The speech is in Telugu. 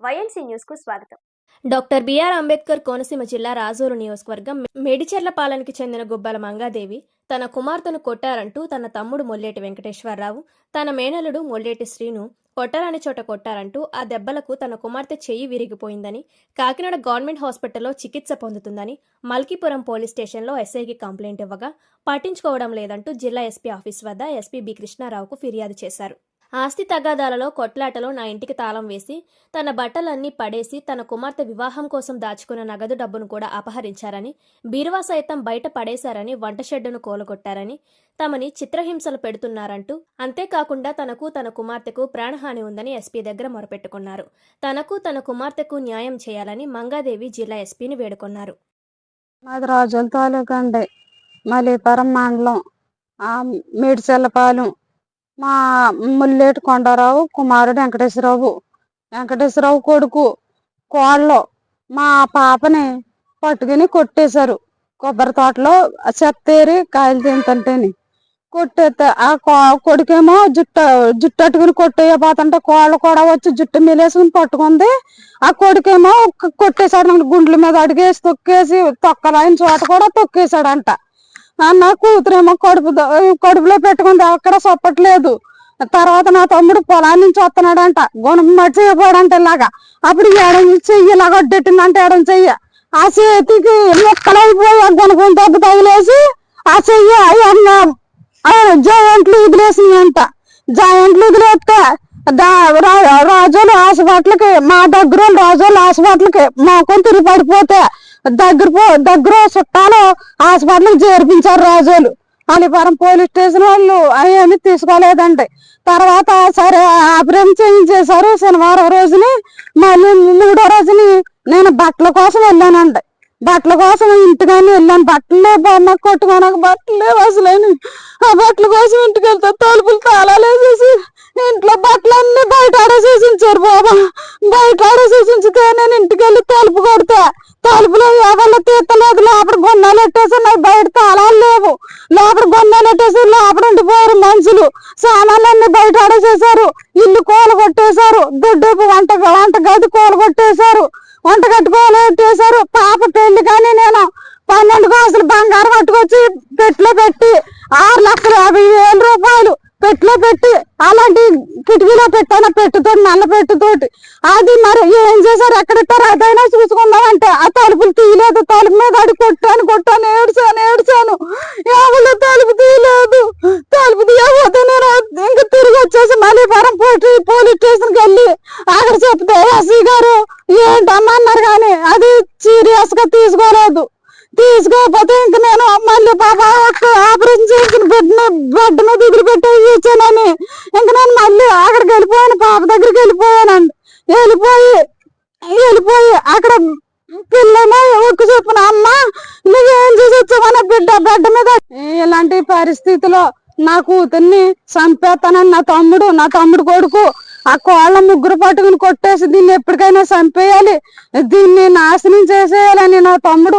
వైఎన్సీ న్యూస్కు స్వాగతం. డాక్టర్ బిఆర్ అంబేద్కర్ కోనసీమ జిల్లా రాజూరు నియోజకవర్గం మేడిచెర్ల పాలనకి చెందిన గుబ్బల మంగాదేవి తన కుమార్తెను కొట్టారంటూ తన తమ్ముడు మొల్లేటి వెంకటేశ్వరరావు తన మేనలుడు మొల్లేటి శ్రీను కొట్టారని చోట కొట్టారంటూ ఆ దెబ్బలకు తన కుమార్తె చెయ్యి విరిగిపోయిందని కాకినాడ గవర్నమెంట్ హాస్పిటల్లో చికిత్స పొందుతుందని మల్కీపురం పోలీస్ స్టేషన్లో ఎస్ఐకి కంప్లైంట్ ఇవ్వగా పట్టించుకోవడం లేదంటూ జిల్లా ఎస్పీ ఆఫీస్ వద్ద ఎస్పీ బి కృష్ణారావుకు ఫిర్యాదు చేశారు. ఆస్తి తగాదాలలో కొట్లాటలో నా ఇంటికి తాళం వేసి తన బట్టలన్నీ పడేసి తన కుమార్తె వివాహం కోసం దాచుకున్న నగదు డబ్బును కూడా అపహరించారని బీరువా సైతం బయట పడేశారని వంట షెడ్డును కోలగొట్టారని తమని చిత్రహింసలు పెడుతున్నారంటూ అంతేకాకుండా తనకు తన కుమార్తెకు ప్రాణహాని ఉందని ఎస్పీ దగ్గర మొరపెట్టుకున్నారు. తనకు తన కుమార్తెకు న్యాయం చేయాలని మంగాదేవి జిల్లా ఎస్పీని వేడుకొన్నారు. మాది రాజుల తాలూకా అండి. మలీపురం మండలం మేడిచెల్లపాలెం మా ముల్లేటి కొండారావు కుమారుడు వెంకటేశ్వరరావు. వెంకటేశ్వరరావు కొడుకు కోళ్ళు. మా పాపని పట్టుకుని కొట్టేశారు. కొబ్బరి తోటలో చెత్తేరి కాయలు తింటుంటేని. కొట్టేస్తే ఆ కో- కొడుకేమో జుట్టు జుట్టు అట్టుకుని కొట్టేయబోతుంటే కోళ్ళు కూడా వచ్చి జుట్టు మీలేసుకుని పట్టుకుంది. ఆ కొడుకేమో కొట్టేశాడు గుండ్ల మీద అడిగేసి తొక్కేసి తొక్కలైన చోట కూడా తొక్కేశాడంట. నా కూతురేమో కడుపు కడుపులో పెట్టుకుంది అక్కడ చొప్పట్లేదు తర్వాత నా తమ్ముడు పొలాన్ని నుంచి వస్తున్నాడంట గుణం మట్టి ఇలాగా. అప్పుడు ఎడం చెయ్యి ఇలా కొట్టెట్టిందంట ఎడం చెయ్యి. ఆ చేతికి ముక్కలైపోయి ఆ గుణకం దెబ్బ తగిలేసి ఆ చెయ్యి అయ్యన్న జాయింట్లు వదిలేసిందంట. జాయింట్లు వదిలేస్తే దా- రాజులు హాస్పిటల్కి మా దగ్గర ఉన్న రాజులు హాస్పిటల్కి మా తిరిగి పడిపోతే దగ్గర పో దగ్గర చుట్టాలు హాస్పిటల్కి చేర్పించారు రాజులు. అలిపురం పోలీస్ స్టేషన్ వాళ్ళు అవన్నీ తీసుకోలేదండి. తర్వాత సరే ఆపరేషన్ చేయించేశారు. శనివారం రోజుని మళ్ళీ మూడో రోజుని నేను బట్టల కోసం వెళ్ళానండి. బట్టల కోసం ఇంటికని వెళ్ళాను. బట్టలే బొమ్మ కొట్టుకోనక బట్టలే అసలేని ఆ బట్టల కోసం ఇంటికి వెళ్తే తలుపులు తాళాలేసేసి ఇంట్లో బట్టలన్నీ బయట ఆడేసేసి ఉంచారు బాబా. బయట ఆడేసేసి ఉంచితే నేను ఇంటికి వెళ్ళి తలుపు కొడితే తలుపులో ఎవరు తీర్తలేదు లోపల గొన్నాలు పెట్టేసి నాకు బయట తాళాలు లేవు. లోపల గొన్నాలు పెట్టేసి లోపల ఉండిపోయారు మనుషులు. సామాన్లన్నీ బయట ఆడేసేసారు ఇల్లు కూల కొట్టేశారు. దొడ్డు వంట వంట గది కూల కొట్టేశారు. వంట కట్టుకోవాలి పెట్టేశారు. పాప పెళ్ళి కానీ నేను పన్నెండు కోసలు బంగారం పట్టుకొచ్చి పెట్టిలో పెట్టి ఆరు లక్షల యాభై వేల రూపాయలు పెట్లో పెట్టి అలాంటి కిటికీలో పెట్టాన పెట్టుతోటి నల్ల పెట్టుతోటి. అది మరి ఏం చేశారు? ఎక్కడెట్టారు అదైనా చూసుకుందామంటే ఆ తలుపులు తీయలేదు. తలుపు మీద అడి కొట్టాను కొట్టాను ఏడ్చాను ఏడ్చాను. ఎవరు తలుపు తీయలేదు? తలుపు తీయకపోతే నేను ఇంక తిరిగి వచ్చేసి మళ్ళీ పరం పోటీ పోలీస్ స్టేషన్కి వెళ్ళి అక్కడ చెప్తే ఎస్సీ గారు ఏంటమ్మా? అన్నారు కానీ అది సీరియస్గా తీసుకోలేదు. తీసుకోకపోతే ఇంక నేను మళ్ళీ పాప ఒక్క ఆపరేషన్ చేసిన బిడ్డని బెడ్ మీద ఎదురు పెట్టి ఇచ్చానని ఇంక నేను మళ్ళీ అక్కడికి వెళ్ళిపోయాను పాప దగ్గరికి వెళ్ళిపోయానండి. వెళ్ళిపోయి వెళ్ళిపోయి అక్కడ పిల్లమో ఒక్క చెప్పిన అమ్మ నువ్వేం చేసి వచ్చావన్న బిడ్డ బిడ్డ మీద? ఇలాంటి పరిస్థితిలో నా కూతుర్ని చంపేస్తానని నా తమ్ముడు నా తమ్ముడు కొడుకు ఆ కోళ్ళ ముగ్గురు పట్టుకుని కొట్టేసి దీన్ని ఎప్పటికైనా చంపేయాలి. దీన్ని నాశనం చేసేయాలని నా తమ్ముడు